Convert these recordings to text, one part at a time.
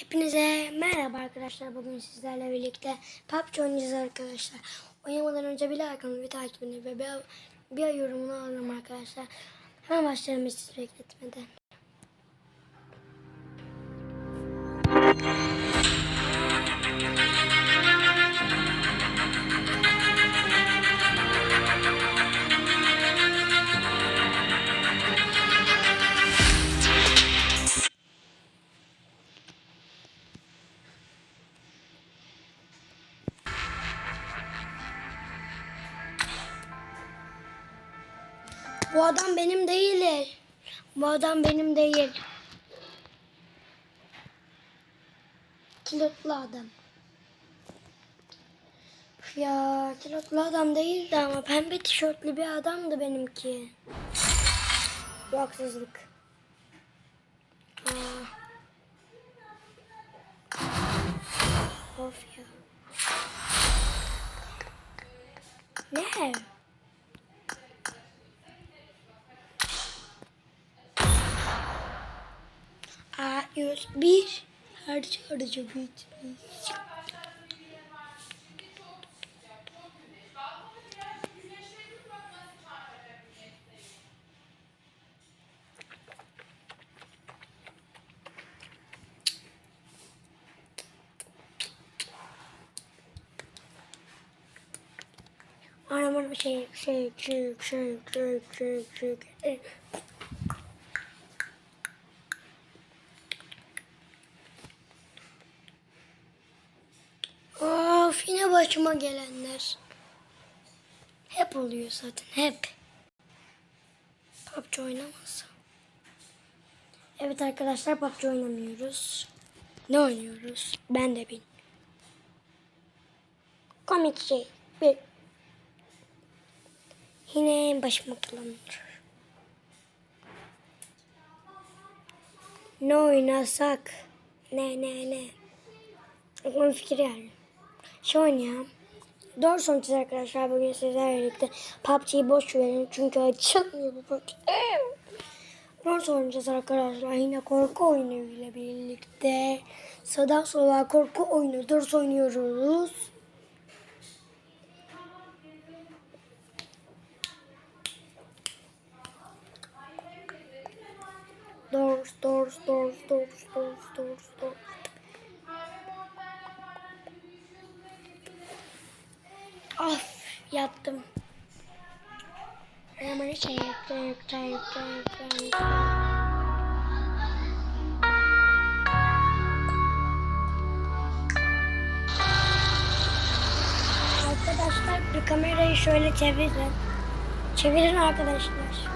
Hepinize merhaba arkadaşlar. Bugün sizlerle birlikte PUBG oynayacağız arkadaşlar. Oynamadan önce bir like bir takibini ve bir, bir yorumunu alırım arkadaşlar. Hemen başlayalım hiç bekletmeden. Bu adam benim değil. Bu adam benim değil. Kilotlu adam. Ya kilotlu adam değildi ama pembe tişörtlü bir adamdı benimki. Bu haksızlık. Aa. Of ya. Ne? A101 harca harca bitmiş. Arabanın şey şey şey şey şey şey şey şey Of başıma gelenler. Hep oluyor zaten hep. PUBG oynamasa. Evet arkadaşlar PUBG oynamıyoruz. Ne oynuyoruz? Ben de bil. Komik şey. Bir. Yine başıma gelenler. Ne oynasak? Ne ne ne? Aklıma fikir geldi. Şey oynayalım. Doğru sonuç arkadaşlar bugün sizlerle birlikte PUBG'yi boş verin çünkü açılmıyor bu PUBG. Doğru oynayacağız arkadaşlar yine korku oyunu ile birlikte sağdan sola korku oyunu ders oynuyoruz. Doors, doors, doors, doors, Of yaptım. Hemen şey yaptım. Yaptım, yaptım, yaptım. Arkadaşlar bir kamerayı şöyle çevirin. Çevirin arkadaşlar.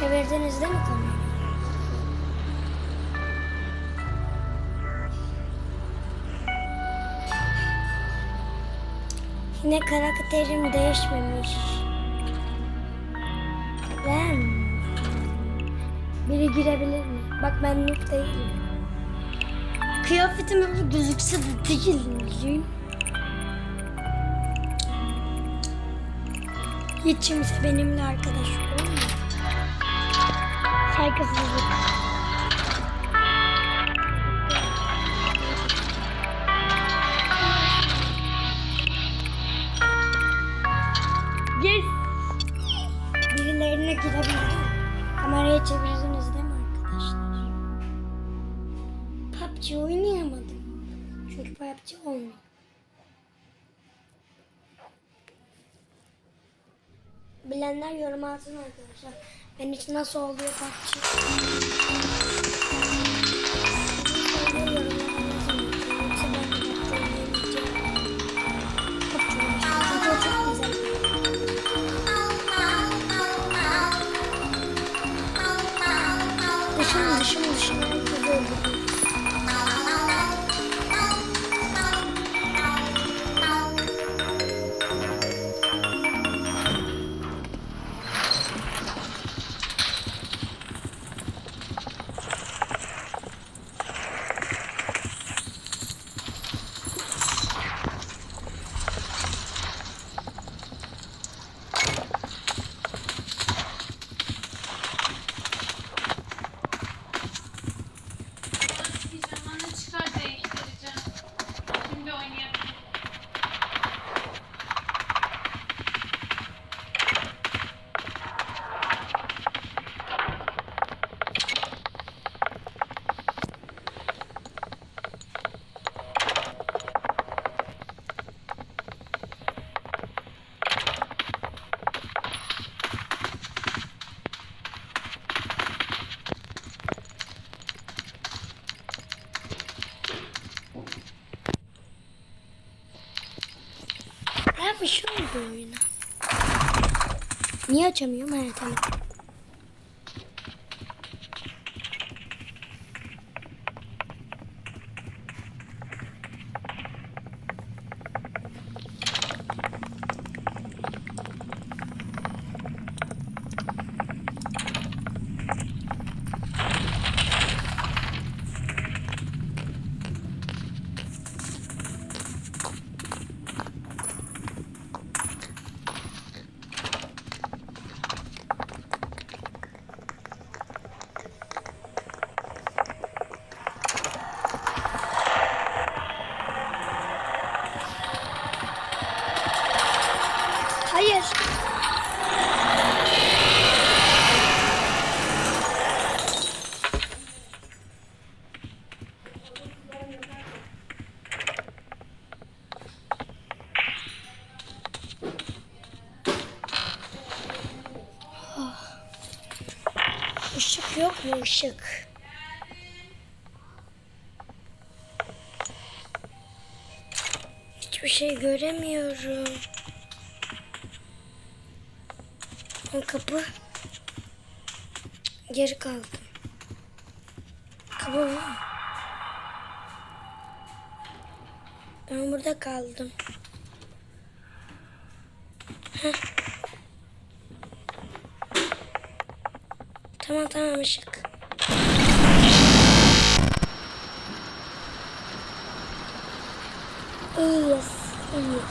Çevirdiniz değil mi kamerayı? Yine karakterim değişmemiş. Ben biri girebilir mi? Bak ben noob değilim. Kıyafetim öyle gözükse de değilim. Hiç kimse benimle arkadaş olmuyor. Saygısızlık. bilenler yorum atsın arkadaşlar. Ben hiç nasıl oluyor bakacağım. Bir şey oldu oyuna. Niye açamıyorum? Ha tamam. Hayır. Ah. Işık? Hiçbir şey göremiyorum. O kapı. Geri kaldım. Kapı mı? Ben burada kaldım. Heh. Tamam tamam ışık. İyiyiz. iyiyiz.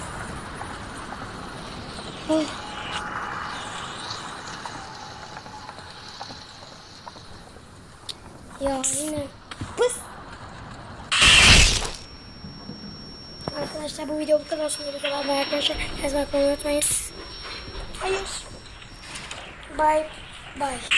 Oh. Ya yine pıs. Arkadaşlar bu video bu kadar sonra bu kadar. Arkadaşlar yazmayı unutmayın. Hayır. Bye. Bye.